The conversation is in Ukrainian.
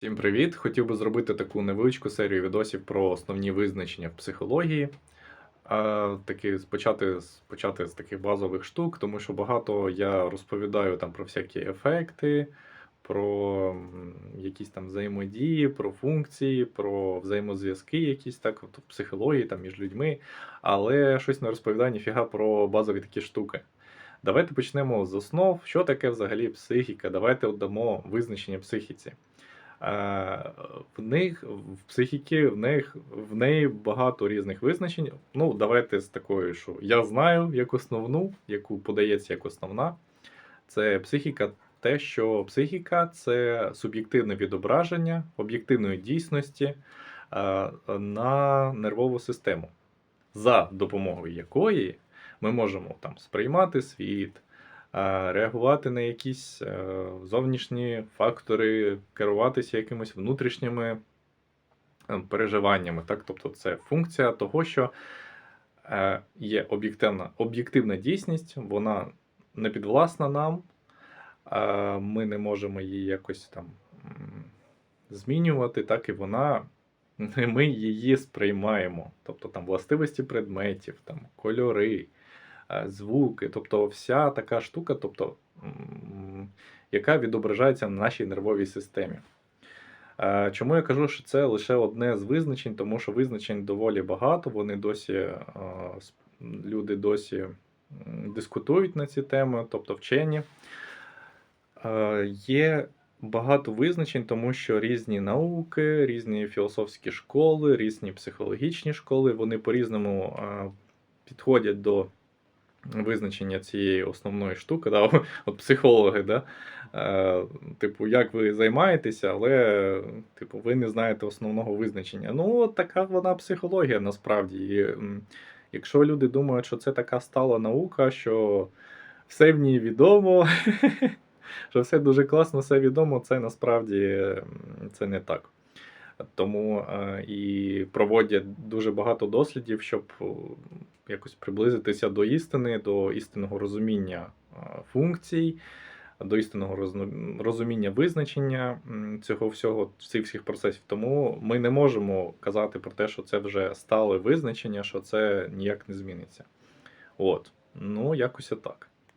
Всім привіт! Хотів би зробити таку невеличку серію відосів про основні визначення в психології. А, таки почати, з- почати з таких базових штук, тому що багато я розповідаю там про всякі ефекти, про якісь там взаємодії, про функції, про взаємозв'язки, якісь так от, в психології там, між людьми, але щось не розповідаю ніфіга про базові такі штуки. Давайте почнемо з основ, що таке взагалі психіка. Давайте дамо визначення психіці. Е, В них в психіки, в них в неї багато різних визначень. Ну, давайте з такою, що я знаю як основну, яку подається як основна. Це психіка, те, що психіка це суб'єктивне відображення об'єктивної дійсності е, на нервову систему, за допомогою якої ми можемо там сприймати світ, реагувати на якісь е, зовнішні фактори, керуватися якимись внутрішніми е, переживаннями. Так? Тобто це функція того, що е, є об'єктивна, об'єктивна дійсність, вона не підвласна нам, ми не можемо її якось там змінювати, так і вона. Ми її сприймаємо, тобто там властивості предметів, там кольори, звуки, тобто вся така штука, тобто, яка відображається на нашій нервовій системі. Чому я кажу, що це лише одне з визначень, тому що визначень доволі багато, вони досі, люди досі дискутують на ці теми, тобто вчені. Є багато визначень, тому що різні науки, різні філософські школи, різні психологічні школи, вони по-різному підходять до визначення цієї основної штуки. Да? От психологи, да? е, типу, як ви займаєтеся, але типу, ви не знаєте основного визначення. Ну, така вона психологія насправді. І, якщо люди думають, що це така стала наука, що все в ній відомо, що все дуже класно, все відомо, це насправді це не так. Тому е, і проводять дуже багато дослідів, щоб якось приблизитися до істини, до істинного розуміння е, функцій, до істинного розуміння визначення цього всього, цих всіх процесів. Тому ми не можемо казати про те, що це вже стале визначення, що це ніяк не зміниться. От, ну якось отак.